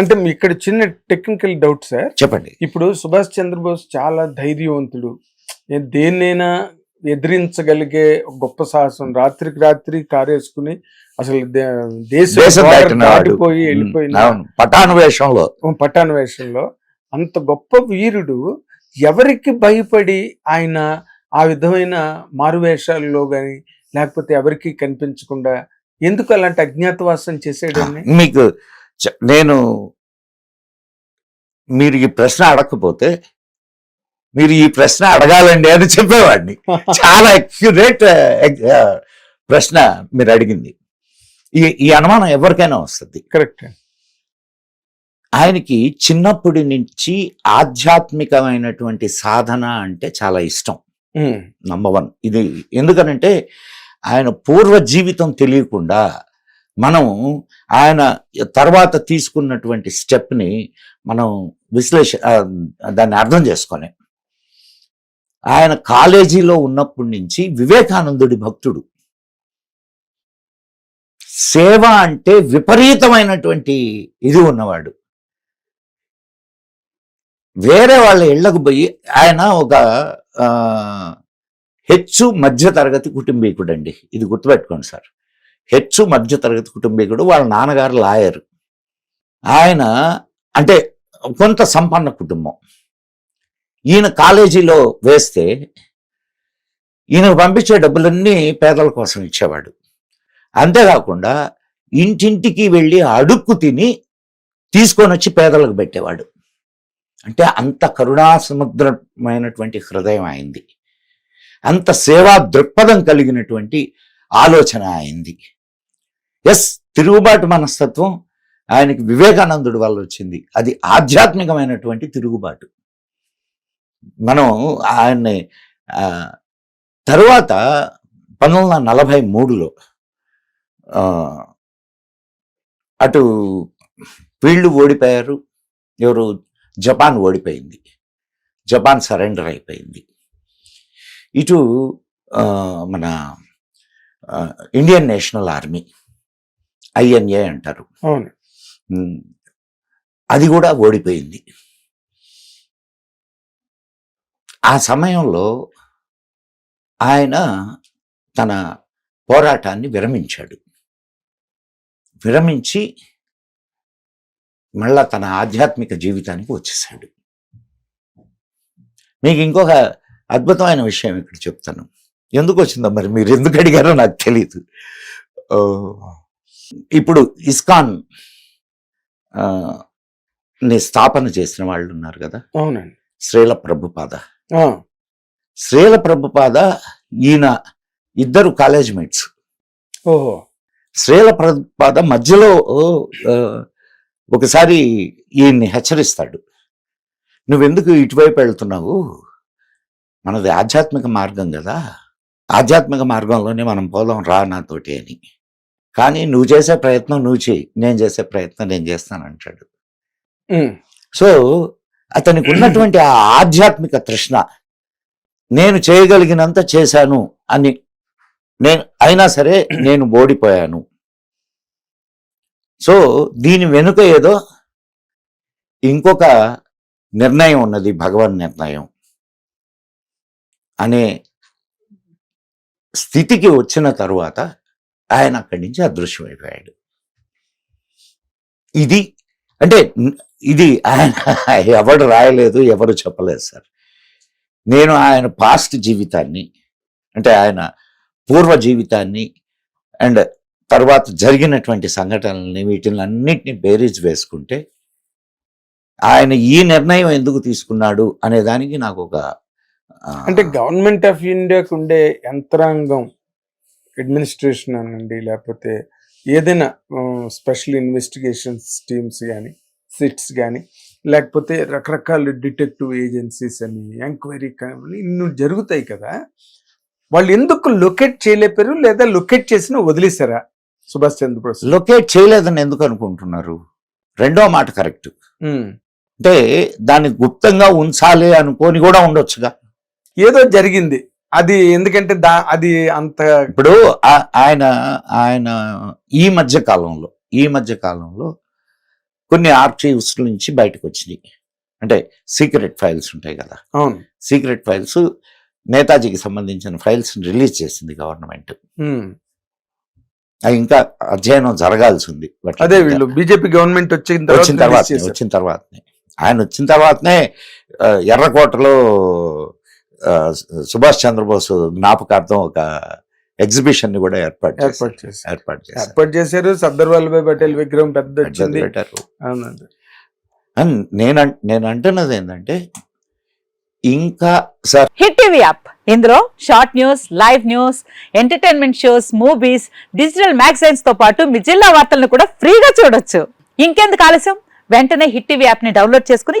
అంటే ఇక్కడ చిన్న టెక్నికల్ డౌట్ సార్ చెప్పండి. ఇప్పుడు సుభాష్ చంద్రబోస్ చాలా ధైర్యవంతుడు. దేన్నైనా ఎదిరించగలిగే గొప్ప సాహసం రాత్రికి రాత్రి కారేసుకుని అసలు దే- దేశ దేశం border దాటిన వాడు. దాటిపోయి వెళ్ళిపోయిన అవును. పటాను వేషంలో. వేషంలో. అంత గొప్ప వీరుడు ఎవరికి భయపడి ఆయన ఆ విధమైన మారువేషాల్లో గాని లేకపోతే ఎవరికి కనిపించకుండా ఎందుకు అలాంటి అజ్ఞాతవాసం చేసేయడాన్ని మీకు నేను మీరు ఈ ప్రశ్న అడగకపోతే మీరు ఈ ప్రశ్న అడగాలండి అని చెప్పేవాడిని. చాలా అక్యురేట్ ప్రశ్న మీరు అడిగింది. ఈ ఈ అనుమానం ఎవరికైనా వస్తుంది. కరెక్ట్ ఆయనకి చిన్నప్పటి నుంచి ఆధ్యాత్మికమైనటువంటి సాధన అంటే చాలా ఇష్టం. నంబర్ వన్ ఇది ఎందుకనంటే ఆయన పూర్వ జీవితం తెలియకుండా మనం ఆయన తర్వాత తీసుకున్నటువంటి స్టెప్ని మనం విశ్లేష దాన్ని అర్థం చేసుకొని ఆయన కాలేజీలో ఉన్నప్పటి నుంచి వివేకానందుడి భక్తుడు. సేవ అంటే విపరీతమైనటువంటి ఇది ఉన్నవాడు. వేరే వాళ్ళ ఇళ్ళకు పోయి ఆయన ఒక హెచ్చు మధ్య తరగతి కుటుంబీకుడు అండి ఇది గుర్తుపెట్టుకోండి సార్. హెచ్చు మధ్య తరగతి కుటుంబీకుడు వాళ్ళ నాన్నగారు లాయర్. ఆయన అంటే కొంత సంపన్న కుటుంబం. ఈయన కాలేజీలో వేస్తే ఈయనకు పంపించే డబ్బులన్నీ పేదల కోసం ఇచ్చేవాడు. అంతేకాకుండా ఇంటింటికి వెళ్ళి అడుక్కు తిని తీసుకొని వచ్చి పేదలకు పెట్టేవాడు. అంటే అంత కరుణా సముద్రమైనటువంటి హృదయం అయింది. అంత సేవా దృక్పథం కలిగినటువంటి ఆలోచన అయింది. ఎస్ తిరుగుబాటు మనస్తత్వం ఆయనకి వివేకానందుడి వల్ల వచ్చింది. అది ఆధ్యాత్మికమైనటువంటి తిరుగుబాటు. మనం ఆయన్ని తరువాత పంతొమ్మిది వందల నలభై మూడులో అటు వీళ్ళు ఓడిపోయారు ఎవరు జపాన్ ఓడిపోయింది. జపాన్ సరెండర్ అయిపోయింది. ఇటు మన ఇండియన్ నేషనల్ ఆర్మీ. ఐఎన్ఏ అంటారు. అది కూడా ఓడిపోయింది. ఆ సమయంలో ఆయన తన పోరాటాన్ని విరమించాడు. విరమించి మళ్ళా తన ఆధ్యాత్మిక జీవితానికి వచ్చేసాడు. మీకు ఇంకొక అద్భుతమైన విషయం ఇక్కడ చెప్తాను. ఎందుకు వచ్చిందో మరి మీరు ఎందుకు అడిగారో నాకు తెలియదు ఇప్పుడు ఇస్కాన్ని స్థాపన చేసిన వాళ్ళు ఉన్నారు కదా? అవునండి. శ్రీల ప్రభుపాద. శ్రీల ప్రభుపాద ఈయన ఇద్దరు కాలేజ్ మేట్స్. ఓహో. శ్రీల ప్రభుపాద మధ్యలో ఒకసారి ఈయన్ని హెచ్చరిస్తాడు. నువ్వెందుకు ఇటువైపు వెళ్తున్నావు? మనది ఆధ్యాత్మిక మార్గం కదా. ఆధ్యాత్మిక మార్గంలోనే మనం పోదాం రా నాతోటి అని. కానీ నువ్వు చేసే ప్రయత్నం నువ్వు చేయి. నేను చేసే ప్రయత్నం నేను చేస్తాను అంటాడు. సో అతనికి ఉన్నటువంటి ఆ ఆధ్యాత్మిక తృష్ణ నేను చేయగలిగినంత చేశాను అని నేను అయినా సరే నేను ఓడిపోయాను. సో దీని వెనుక ఏదో ఇంకొక నిర్ణయం ఉన్నది భగవన్ నిర్ణయం అనే స్థితికి వచ్చిన తరువాత ఆయన అక్కడి నుంచి అదృశ్యమైపోయాడు. ఇది అంటే ఇది ఆయన ఎవడు రాయలేదు ఎవరు చెప్పలేదు సార్. నేను ఆయన పాస్ట్ జీవితాన్ని అంటే ఆయన పూర్వ జీవితాన్ని అండ్ తర్వాత జరిగినటువంటి సంఘటనల్ని వీటిని అన్నిటిని బేరీజ్ వేసుకుంటే ఆయన ఈ నిర్ణయం ఎందుకు తీసుకున్నాడు అనే దానికి నాకు ఒక అంటే గవర్నమెంట్ ఆఫ్ ఇండియాకు ఉండే యంత్రాంగం అడ్మినిస్ట్రేషన్ అనండి లేకపోతే ఏదైనా స్పెషల్ ఇన్వెస్టిగేషన్స్ టీమ్స్ కానీ సిట్స్ కానీ లేకపోతే రకరకాల డిటెక్టివ్ ఏజెన్సీస్ అని ఎంక్వైరీ కానీ ఇన్ని జరుగుతాయి కదా. వాళ్ళు ఎందుకు లొకేట్ చేయలేపారు లేదా లొకేట్ చేసిన వదిలేశారా? సుభాష్ చంద్రబోస్ లొకేట్ చేయలేదని ఎందుకు అనుకుంటున్నారు? రెండో మాట కరెక్ట్. అంటే దాన్ని గుప్తంగా ఉంచాలి అనుకోని కూడా ఉండొచ్చుగా. ఏదో జరిగింది. అది ఎందుకంటే దా అది అంత ఇప్పుడు ఆయన ఆయన ఈ మధ్య కాలంలో ఈ మధ్య కాలంలో కొన్ని ఆర్చీవ్స్ నుంచి బయటకు వచ్చినాయి. అంటే సీక్రెట్ ఫైల్స్ ఉంటాయి కదా. అవును. సీక్రెట్ ఫైల్స్ నేతాజీకి సంబంధించిన ఫైల్స్ రిలీజ్ చేసింది గవర్నమెంట్. ఇంకా అధ్యయనం జరగాల్సి ఉంది అదే. వీళ్ళు బీజేపీ గవర్నమెంట్ వచ్చిన వచ్చిన తర్వాత. వచ్చిన తర్వాతనే. ఆయన వచ్చిన తర్వాతనే ఎర్రకోటలో సుభాష్ చంద్రబోస్ జ్ఞాపకార్థం ఒక ఎగ్జిబిషన్ని కూడా ఏర్పాటు చేశారు. ఏర్పాటు చేశారు. ఏర్పాటు చేశారు. ఏర్పాటు చేశారు. సర్దార్ వల్లభాయ్ పటేల్ విగ్రహం పెద్ద వచ్చింది. పెట్టారు. నేను నేను అంటున్నది ఏంటంటే ఇంకా సార్ హిట్ టీవీ యాప్. ఇందులో short news live news entertainment shows movies digital మ్యాగజైన్స్తో పాటు మీ జిల్లా వార్తలను కూడా ఫ్రీగా చూడొచ్చు. ఇంకెందుకు ఆలస్యం? వెంటనే హిట్ టీవీ యాప్ని డౌన్లోడ్ చేసుకుని